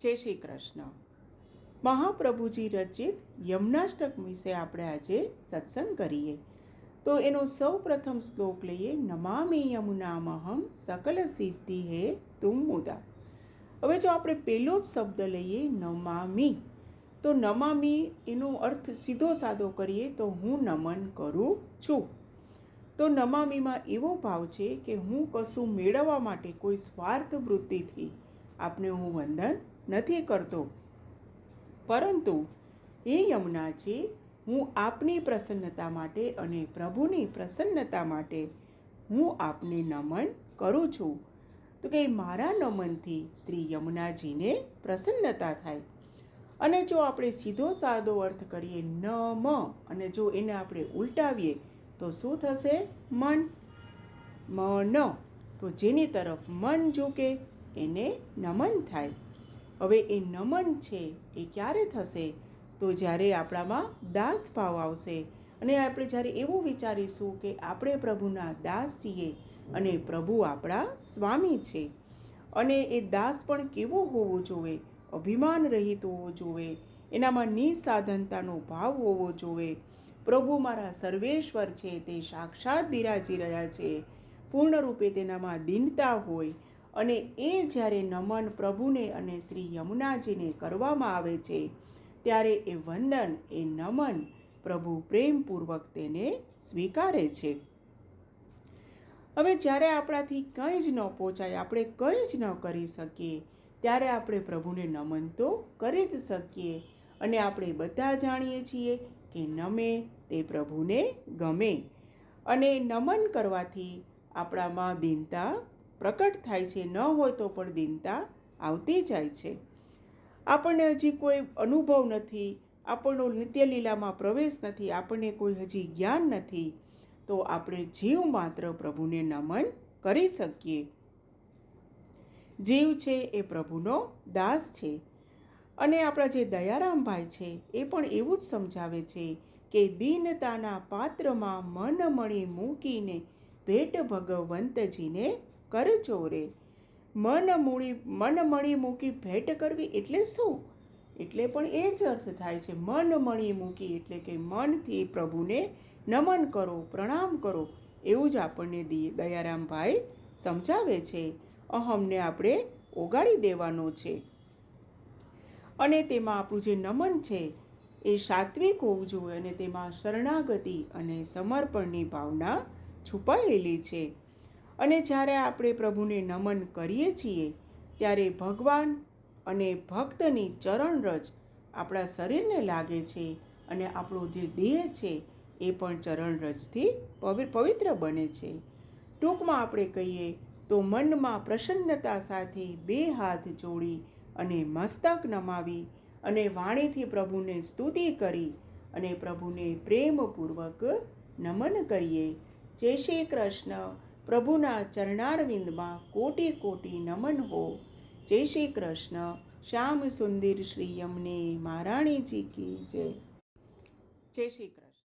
જય શ્રી કૃષ્ણ. મહાપ્રભુજી રચિત યમનાષ્ટક વિશે આપણે આજે સત્સંગ કરીએ. તો એનો સૌ પ્રથમ શ્લોક લઈએ. નમામિ યમુનામહમ સકલ સિદ્ધિ હે તું મુદા. હવે જો આપણે પહેલો જ શબ્દ લઈએ, નમામી. તો નમામી એનો અર્થ સીધો સાદો કરીએ તો હું નમન કરું છું. તો નમામીમાં એવો ભાવ છે કે હું કશું મેળવવા માટે કોઈ સ્વાર્થ વૃત્તિથી આપને હું વંદન નથી કરતો. પરંતુ એ યમુનાજી હું આપની પ્રસન્નતા માટે અને પ્રભુની પ્રસન્નતા માટે હું આપને નમન કરું છું. તો કે મારા નમનથી શ્રી યમુનાજીને પ્રસન્નતા થાય. અને જો આપણે સીધો સાદો અર્થ કરીએ નમ અને જો એને આપણે ઉલટાવીએ, તો શું થશે? મન. મન. તો જેની તરફ મન ઝૂકે, એને નમન થાય. હવે એ નમન છે, એ ક્યારે થશે? તો જ્યારે આપણામાં દાસ ભાવ આવશે અને આપણે જ્યારે એવું વિચારીશું કે આપણે પ્રભુના દાસ છીએ અને પ્રભુ આપણા સ્વામી છે અને એ દાસ પણ કેવો હોવો જોઈએ અભિમાન રહિત હોવો જોઈએ એનામાં નિસાધનતાનો ભાવ હોવો જોઈએ પ્રભુ મારા સર્વેશ્વર છે, તે સાક્ષાત બિરાજી રહ્યા છે, પૂર્ણરૂપે તેનામાં દીનતા હોય અને એ જ્યારે નમન પ્રભુને અને શ્રી યમુનાજીને કરવામાં આવે છે, ત્યારે એ વંદન, એ નમન પ્રભુ પ્રેમપૂર્વક તેને સ્વીકારે છે. હવે જ્યારે આપણાથી કંઈ જ ન પહોંચાય આપણે કંઈ જ ન કરી શકીએ, ત્યારે આપણે પ્રભુને નમન તો કરી જ શકીએ અને આપણે બધા જાણીએ છીએ કે નમે તે પ્રભુને ગમે. અને નમન કરવાથી આપણામાં દીનતા પ્રકટ થાય છે, ન હોય તો પણ દીનતા આવતી જાય છે. આપણને હજી કોઈ અનુભવ નથી આપણનો નિત્યલીલામાં પ્રવેશ નથી, આપણને કોઈ હજી જ્ઞાન નથી, તો આપણે જીવ માત્ર પ્રભુને નમન કરી શકીએ. જીવ છે એ પ્રભુનો દાસ છે અને આપણા જે દયારામભાઈ છે એ પણ એવું જ સમજાવે છે કે દીનતાના પાત્રમાં મન મણી મૂકીને ભેટ ભગવંતજીને કરજો ચોરે. મન મૂળી, મન મણી મૂકી ભેટ કરવી એટલે શું? એટલે પણ એ જ અર્થ થાય છે. મન મણી મૂકી એટલે કે મનથી પ્રભુને નમન કરો, પ્રણામ કરો. એવું જ આપણને દયારામભાઈ સમજાવે છે. અહમને આપણે ઓગાળી દેવાનો છે. અને તેમાં આપણું જે નમન છે એ સાત્વિક હોવું જોઈએ અને તેમાં શરણાગતિ અને સમર્પણની ભાવના છુપાયેલી છે. અને જ્યારે આપણે પ્રભુને નમન કરીએ છીએ, ત્યારે ભગવાન અને ભક્તની ચરણરજ આપણા શરીરને લાગે છે અને આપણો જે દેહ છે એ પણ ચરણરજથી પવિત્ર બને છે. ટૂંકમાં આપણે કહીએ તો મનમાં પ્રસન્નતા સાથે બે હાથ જોડી અને મસ્તક નમાવી અને વાણીથી પ્રભુને સ્તુતિ કરી અને પ્રભુને પ્રેમપૂર્વક નમન કરીએ. જય શ્રી કૃષ્ણ. પ્રભુના ચરણારવિંદમાં કોટી કોટી નમન હો. જય શ્રી કૃષ્ણ. શ્યામ સુંદર શ્રી યમને મહારાણીજી કી જય. જય શ્રી કૃષ્ણ.